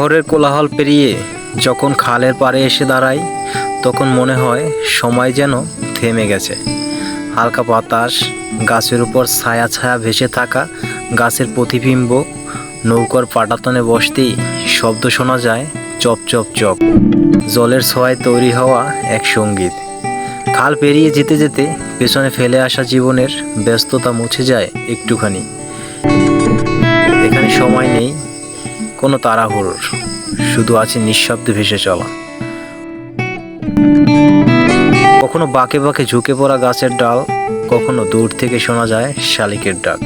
শহরের কোলাহল পেরিয়ে যখন খালের পাড়ে এসে দাঁড়াই, তখন মনে হয় সময় যেন থেমে গেছে। হালকা বাতাস, গাছের উপর ছায়া ছায়া ভেসে থাকা গাছের প্রতিবিম্ব, নৌকার পাটাতনে বসতেই শব্দ শোনা যায় চপ চপ চপ। জলের ছোঁয়ায় তৈরি হওয়া এক সংগীত। খাল পেরিয়ে যেতে যেতে পেছনে ফেলে আসা জীবনের ব্যস্ততা মুছে যায় একটুখানি। এখানে সময় নেই কোনো তাড়াহুড়োর, শুধু আছে নিঃশব্দে ভেসে চলা। কখনো বাঁকে বাঁকে ঝুঁকে পড়া গাছের ডাল, কখনো দূর থেকে শোনা যায় শালিকের ডাক।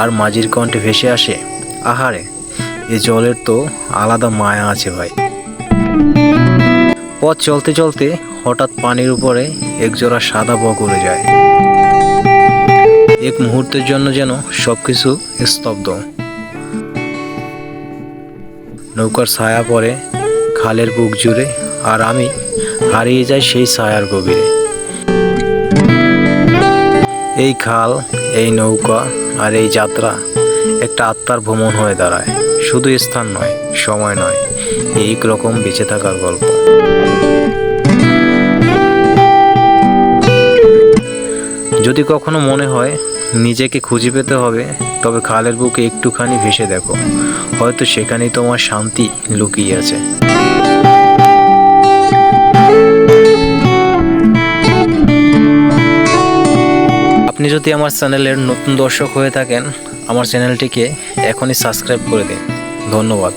আর মাঝির কণ্ঠে ভেসে আসে, আহারে, এ জলের তো আলাদা মায়া আছে ভাই। পথ চলতে চলতে হঠাৎ পানির উপরে একজোড়া সাদা বক উড়ে যায়। এক মুহূর্তের জন্য যেন সবকিছু স্তব্ধ। নৌকার ছায়া পড়ে, খালের বুক জুড়ে, আর আমি হারিয়ে যাই সেই ছায়ার গভীরে। এই খাল, এই নৌকা আর এই যাত্রা একটা আত্মার ভ্রমণ হয়ে দাঁড়ায়। শুধু স্থান নয়, সময় নয়, এই রকম বেঁচে থাকার গল্প। যদি কখনো মনে হয় নিজেকে খুঁজে পেতে হবে, তবে খালের বুকে একটুখানি ভেসে দেখো। হয়তো সেখানেই তোমার শান্তি লুকিয়ে আছে। আপনি যদি আমার চ্যানেলের নতুন দর্শক হয়ে থাকেন, আমার চ্যানেলটিকে এখনই সাবস্ক্রাইব করে দিন। ধন্যবাদ।